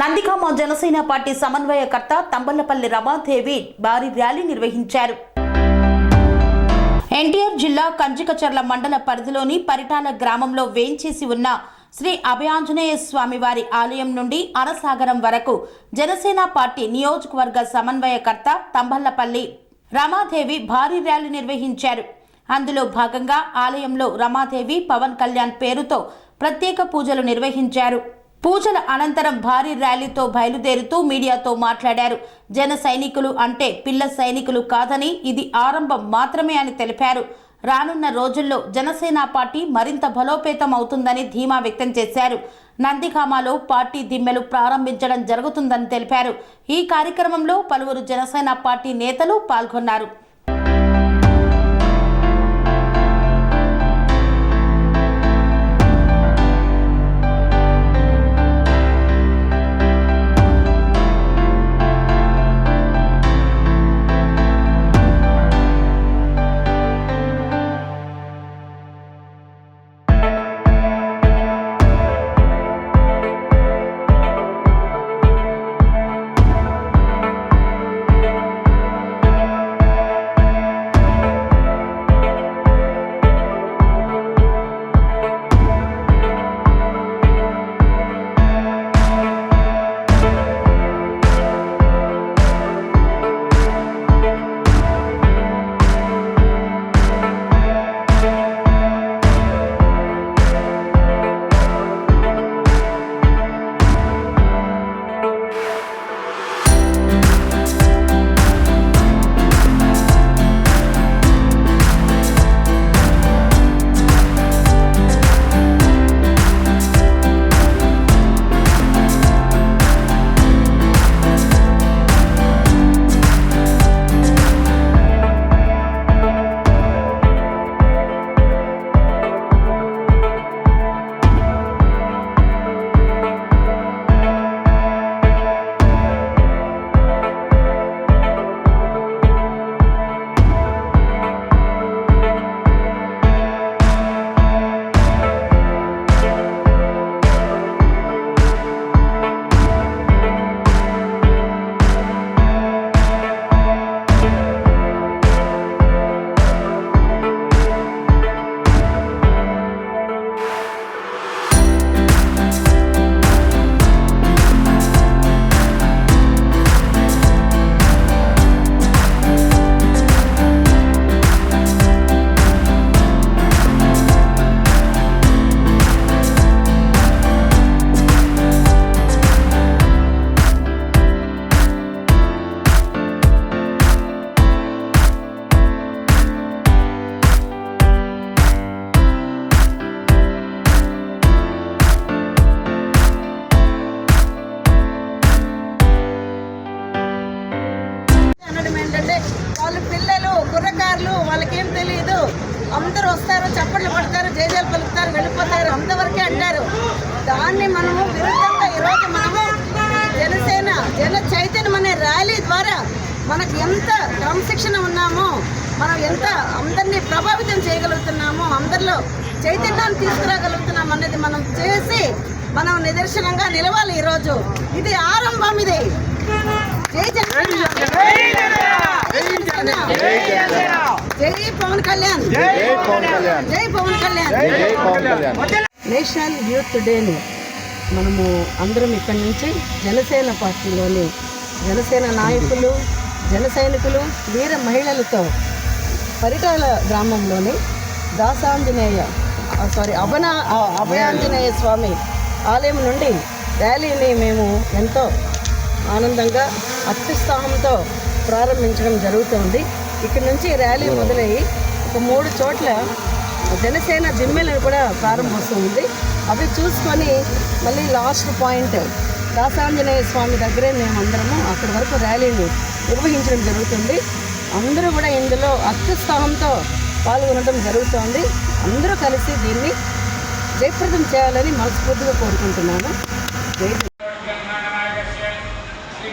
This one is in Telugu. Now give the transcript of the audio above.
నందిగామ జనసేన పార్టీ సమన్వయకర్త తంబలపల్లి రమాదేవి భారీ ర్యాలీ నిర్వహించారు. ఎన్టీఆర్ జిల్లా కంచికచర్ల మండల పరిధిలోని పరిటాల గ్రామంలో వేంచేసి ఉన్న శ్రీ అభయాంజనేయ స్వామి వారి ఆలయం నుండి అనసాగరం వరకు జనసేన పార్టీ నియోజకవర్గ సమన్వయకర్త తంబళ్ళపల్లి రమాదేవి భారీ ర్యాలీ నిర్వహించారు. అందులో భాగంగా ఆలయంలో రమాదేవి పవన్ కళ్యాణ్ పేరుతో ప్రత్యేక పూజలు నిర్వహించారు. పూజల అనంతరం భారీ ర్యాలీతో బయలుదేరుతూ మీడియాతో మాట్లాడారు. జన సైనికులు అంటే పిల్ల సైనికులు కాదని ఇది ఆరంభం మాత్రమే అని తెలిపారు. రానున్న రోజుల్లో జనసేన పార్టీ మరింత బలోపేతం అవుతుందని ధీమా వ్యక్తం చేశారు. నందిగామలో పార్టీ దిమ్మెలు ప్రారంభించడం జరుగుతుందని తెలిపారు. ఈ కార్యక్రమంలో పలువురు జనసేన పార్టీ నేతలు పాల్గొన్నారు. వాళ్ళకేం తెలియదు అందరూ వస్తారు చప్పట్లు పడతారు జేజాలు పలుకుతారు వెళ్ళిపోతారు అంతవరకే అంటారు. దాన్ని మనము విరుద్ధంగా ఈరోజు మనము జనసేన జన చైతన్యం అనే ర్యాలీ ద్వారా మనకు ఎంత క్రమశిక్షణ ఉన్నామో మనం ఎంత అందరినీ ప్రభావితం చేయగలుగుతున్నామో అందరిలో చైతన్యాన్ని తీసుకురాగలుగుతున్నాం అనేది మనం చేసి మనం నిదర్శనంగా నిలవాలి ఈరోజు. ఇది ఆరంభం ఇది. జై పవన్ కళ్యాణ్ జై పవన్ కళ్యాణ్ జై పవన్ కళ్యాణ్ జై పవన్ కళ్యాణ్ నేషనల్ యూత్ డేని. మనము అందరం ఇక్కడి నుంచి జనసేన పార్టీలోని జనసేన నాయకులు జన సైనికులు వీర మహిళలతో పరిటాల గ్రామంలోని దాసాంజనేయ సారీ అభన అభయాంజనేయ స్వామి ఆలయం నుండి ర్యాలీని మేము ఎంతో ఆనందంగా అత్యుత్సాహంతో ప్రారంభించడం జరుగుతుంది. ఇక్కడ నుంచి ర్యాలీ మొదలయ్యి ఒక మూడు చోట్ల జనసేన జిమ్మెలను కూడా ప్రారంభమవుతుంది. అవి చూసుకొని మళ్ళీ లాస్ట్ పాయింట్ దాసాంజనేయ స్వామి దగ్గరే మేమందరము అక్కడి వరకు ర్యాలీని నిర్వహించడం జరుగుతుంది. అందరూ కూడా ఇందులో అత్యుత్సాహంతో పాల్గొనడం జరుగుతోంది. అందరూ కలిసి దీన్ని జయప్రదం చేయాలని మనస్ఫూర్తిగా కోరుకుంటున్నాను. జై